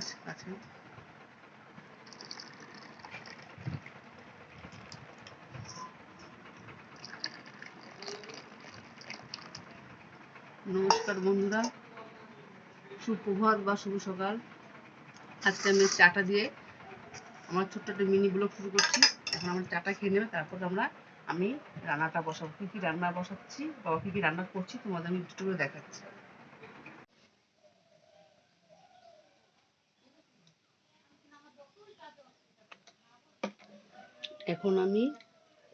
আচ্ছা আচ্ছা। নমস্কার বন্ধুরা, সুপ্রভাত বা শুভ সকাল। আজকে আমি চাটা দিয়ে আমার ছোট্ট একটা মিনি ব্লগ শুরু করছি। এখন আমরা চাটা খেয়ে নেবে, তারপর আমরা, আমি রান্নাটা বসাবো। কী কী রান্না বসাচ্ছি বা কী কী রান্না করছি তোমাদের আমি একটু করে দেখাচ্ছি। এখন আমি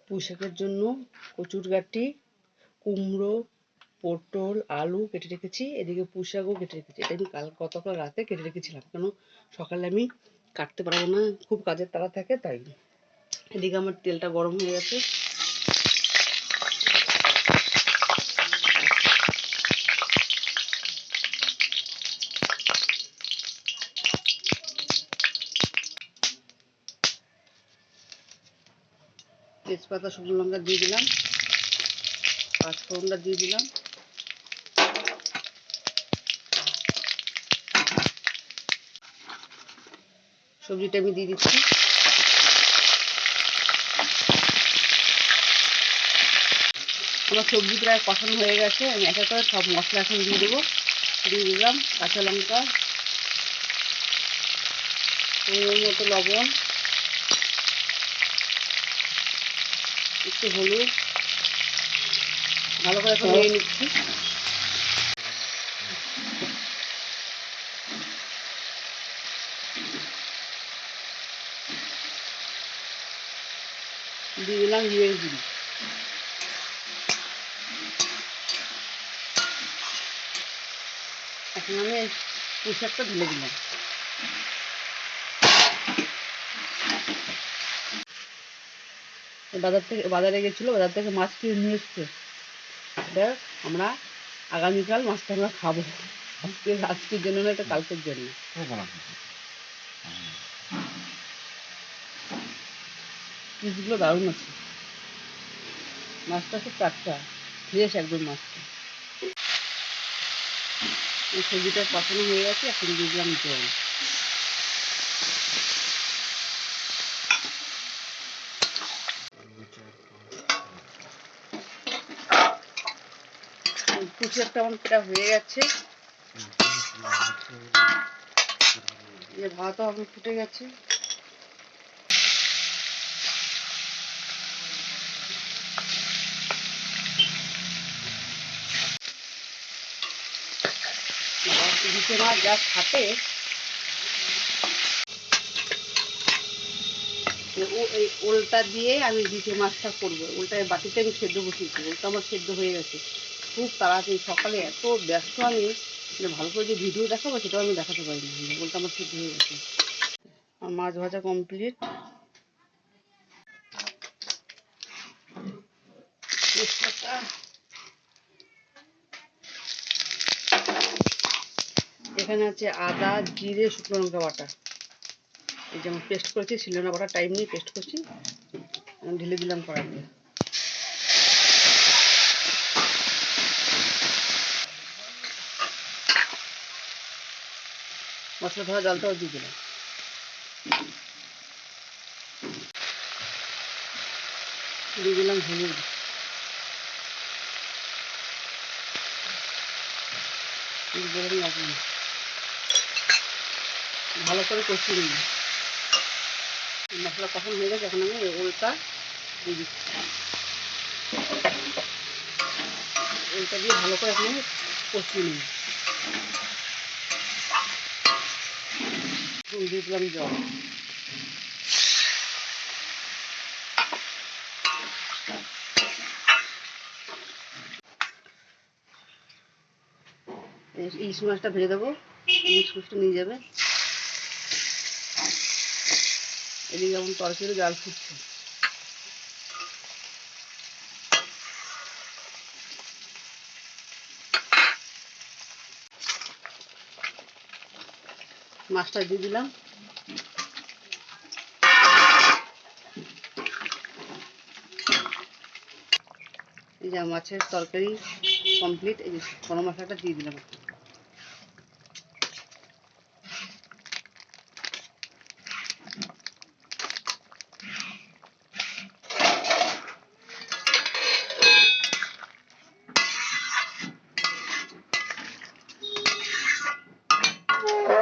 পুঁইশাকের জন্য কচুর গাঠি কুমড়ো, পটল, আলু কেটে রেখেছি। এদিকে পুঁইশাকও কেটে রেখেছি। এটা আমি কাল গতকাল রাতে কেটে রেখেছিলাম, কেন সকালে আমি কাটতে পারব না। খুব কাজের তাড়া থাকে, তাই। এদিকে আমার তেলটা গরম হয়ে গেছে। তেজপাতা শুকনো লঙ্কা দিয়ে দিলাম। পাঁচফোড়নটা দিয়ে দিলাম। সবজিটা আমি দিয়ে দিচ্ছি। আমার সবজি প্রায় কষানো হয়ে গেছে। আমি এক করে সব মশলা এখন দিয়ে দেবো। দিয়ে দিলাম কাঁচা লঙ্কা মতো লবণ একটু হলুদ। ভালো করে এখন নিয়ে নিচ্ছি। দিয়ে দিলাম জিরের গুঁড়ি। এখন আমি পুঁশাকটা ঢেলে দিলাম। বাজার থেকে, বাজারে গেছিল, বাজার থেকে মাছ কিনে নিয়ে এসছে। এটা আমরা আগামীকাল মাছটা আমরা খাব। আজকে, আজকের জন্য না, এটা কালকের জন্য। পিসগুলো দারুণ আছে। মাছটা খুব টাটকা, ফ্রেশ একদম মাছটা। সবজিটা কষানো হয়ে গেছে, এখন দিয়ে দিলাম জল। কুচি একটা আমার এটা হয়ে গেছে। যে ভাতও আমার ফুটে গেছে। ওলটা দিয়ে আমি দিতে মাছটা করব। ওলটা বাটিতে আমি সেদ্ধ বসিয়েছি। ওলটা আমার সেদ্ধ হয়ে গেছে। খুব তাড়াতাড়ি সকালে এত ব্যস্ত আমি যে ভালো করে যে ভিডিও দেখাবো সেটাও আমি দেখাতে পারিনি। বলতে আমার সেদ্ধ হয়ে গেছে। মাছ ভাজা কমপ্লিট এখানে আছে আদা, জিরে, শুকনো লঙ্কা বাটা। এই যেমন পেস্ট করেছি, শিলনোড়া বাটা টাইম নিয়ে পেস্ট করছি। আমি ঢেলে দিলাম কড়াইতে। মশলা ধরা জলটাও দিয়ে দিয়ে দিলাম হলুদ। ভালো করে কষিয়ে নিই মশলা কখন হয়ে গেছে, এখন আমি ওলটা দিয়ে দিচ্ছি। ওলটা দিয়ে ভালো করে এখন কষিয়ে নিই দিয়ে দিলাম জল ইলিশ মাছটা ভেজে দেবো ইলিশ মাছটা নিয়ে যাবে। এদিকে যেমন তরকারি জাল ফুটছে। মাছটা দিয়ে দিলাম। এই যে মাছের তরকারি কমপ্লিট এই যে গরম মশলাটা দিয়ে দিলাম।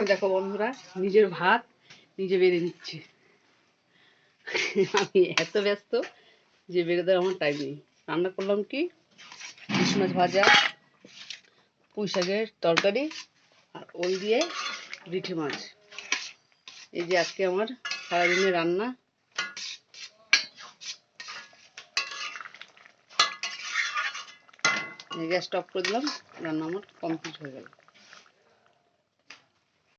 দেখো বন্ধুরা, নিজের ভাত নিজে বেড়ে নিচ্ছে। আমি এত ব্যস্ত যে বেড়ে দেওয়ার আমার টাইম নেই। রান্না করলাম কি? ইলিশ মাছ ভাজা, পুঁই শাকের তরকারি, আর ওল দিয়ে রিঠে মাছ। এই যে আজকে আমার সারাদিনের রান্না। গ্যাস স্টপ করে দিলাম, রান্না আমার কমপ্লিট হয়ে গেল।